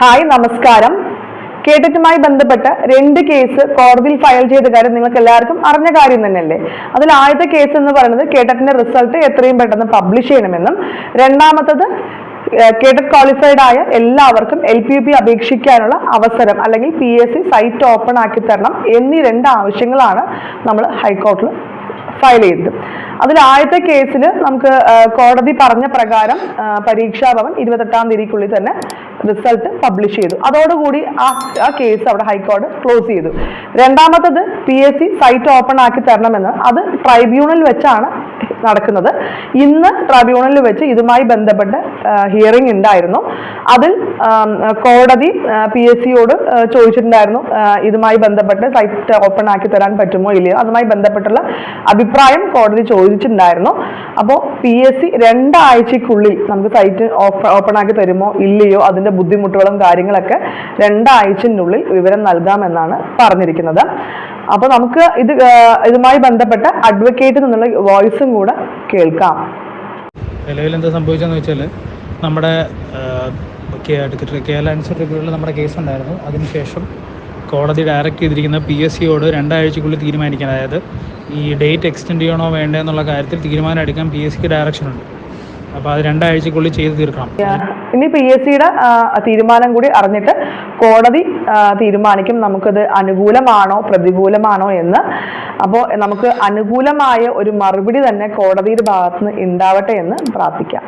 Hi നമസ്കാരം. കേട്ടറ്റുമായി ബന്ധപ്പെട്ട് രണ്ട് കേസ് കോടതിയിൽ ഫയൽ ചെയ്ത കാര്യം നിങ്ങൾക്ക് എല്ലാവർക്കും അറിഞ്ഞ കാര്യം തന്നെയല്ലേ? അതിൽ ആദ്യത്തെ കേസ് എന്ന് പറയുന്നത് കേട്ടറ്റിന്റെ റിസൾട്ട് എത്രയും പെട്ടെന്ന് പബ്ലിഷ് ചെയ്യണമെന്നും രണ്ടാമത്തത് കേട്ടറ്റ് ക്വാളിഫൈഡ് ആയ എല്ലാവർക്കും എൽ പി യു പി അപേക്ഷിക്കാനുള്ള അവസരം അല്ലെങ്കിൽ P S C site open ആക്കി തരണം എന്നീ രണ്ട് ആവശ്യങ്ങളാണ് നമ്മൾ ഹൈക്കോടതിയിൽ ഫയൽ ചെയ്തത് അതിൽ ആദ്യത്തെ കേസിൽ നമുക്ക് കോടതി പറഞ്ഞ പ്രകാരം പരീക്ഷാഭവൻ പരീക്ഷാ ഭവൻ ഇരുപത്തെട്ടാം തീയതിക്കുള്ളിൽ തന്നെ റിസൾട്ട് പബ്ലിഷ് ചെയ്തു. അതോടുകൂടി ആ ആ കേസ് അവിടെ ഹൈക്കോടതി ക്ലോസ് ചെയ്തു. രണ്ടാമത്തത് P S C site open ആക്കി തരണമെന്ന് അത് ട്രൈബ്യൂണൽ വെച്ചാണ് നടക്കുന്നത്. ഇന്ന് ട്രൈബ്യൂണലിൽ വെച്ച് ഇതുമായി ബന്ധപ്പെട്ട് ഹിയറിംഗ് ഉണ്ടായിരുന്നു അതിൽ കോടതി പി എസ് സിയോട് ചോദിച്ചിട്ടുണ്ടായിരുന്നു. ഇതുമായി ബന്ധപ്പെട്ട് സൈറ്റ് ഓപ്പൺ ആക്കി തരാൻ പറ്റുമോ ഇല്ലയോ? അതുമായി ബന്ധപ്പെട്ടുള്ള അഭിപ്രായം കോടതി ചോദിച്ചിട്ടുണ്ടായിരുന്നു. അപ്പോൾ പി എസ് സി രണ്ടാഴ്ചക്കുള്ളിൽ നമുക്ക് സൈറ്റ് ഓപ്പൺ ആക്കി തരുമോ ഇല്ലയോ? അതിന്റെ ബുദ്ധിമുട്ടുകളും കാര്യങ്ങളൊക്കെ രണ്ടാഴ്ചനുള്ളിൽ വിവരം നൽകാമെന്നാണ് പറഞ്ഞിരിക്കുന്നത്. അപ്പോൾ നമുക്ക് ഇത് ഇതുമായി ബന്ധപ്പെട്ട അഡ്വക്കേറ്റ് നിന്നുള്ള വോയിസും കൂടെ കേൾക്കാം. നിലവിൽ എന്താ സംഭവിച്ചതെന്ന് വെച്ചാൽ നമ്മുടെ കേരള ട്രിബ്യൂണലിൽ നമ്മുടെ കേസ് ഉണ്ടായിരുന്നു അതിനുശേഷം കോടതി ഡയറക്റ്റ് ചെയ്തിരിക്കുന്ന പി എസ് സിയോട് രണ്ടാഴ്ചക്കുള്ളിൽ തീരുമാനിക്കാൻ അതായത് ഈ ഡേറ്റ് എക്സ്റ്റെൻഡ് ചെയ്യണോ വേണ്ടേ എന്നുള്ള കാര്യത്തിൽ തീരുമാനം എടുക്കാൻ പി എസ് സിക്ക് ഡയറക്ഷൻ ഉണ്ട്. അപ്പോൾ അത് രണ്ടാഴ്ചക്കുള്ളിൽ ചെയ്തു തീർക്കണം. ഇനി പി എസ് സിയുടെ തീരുമാനം കൂടി അറിഞ്ഞിട്ട് കോടതി തീരുമാനിക്കും നമുക്കത് അനുകൂലമാണോ പ്രതികൂലമാണോ എന്ന്. അപ്പോൾ നമുക്ക് അനുകൂലമായ ഒരു മറുപടി തന്നെ കോടതിയുടെ ഭാഗത്ത് നിന്ന് ഉണ്ടാവട്ടെ എന്ന് പ്രാർത്ഥിക്കാം.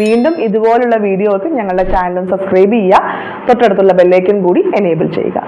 വീണ്ടും ഇതുപോലുള്ള വീഡിയോകൾക്ക് ഞങ്ങളുടെ ചാനലും സബ്സ്ക്രൈബ് ചെയ്യുക. തൊട്ടടുത്തുള്ള ബെല്ലേക്കും കൂടി എനേബിൾ ചെയ്യുക.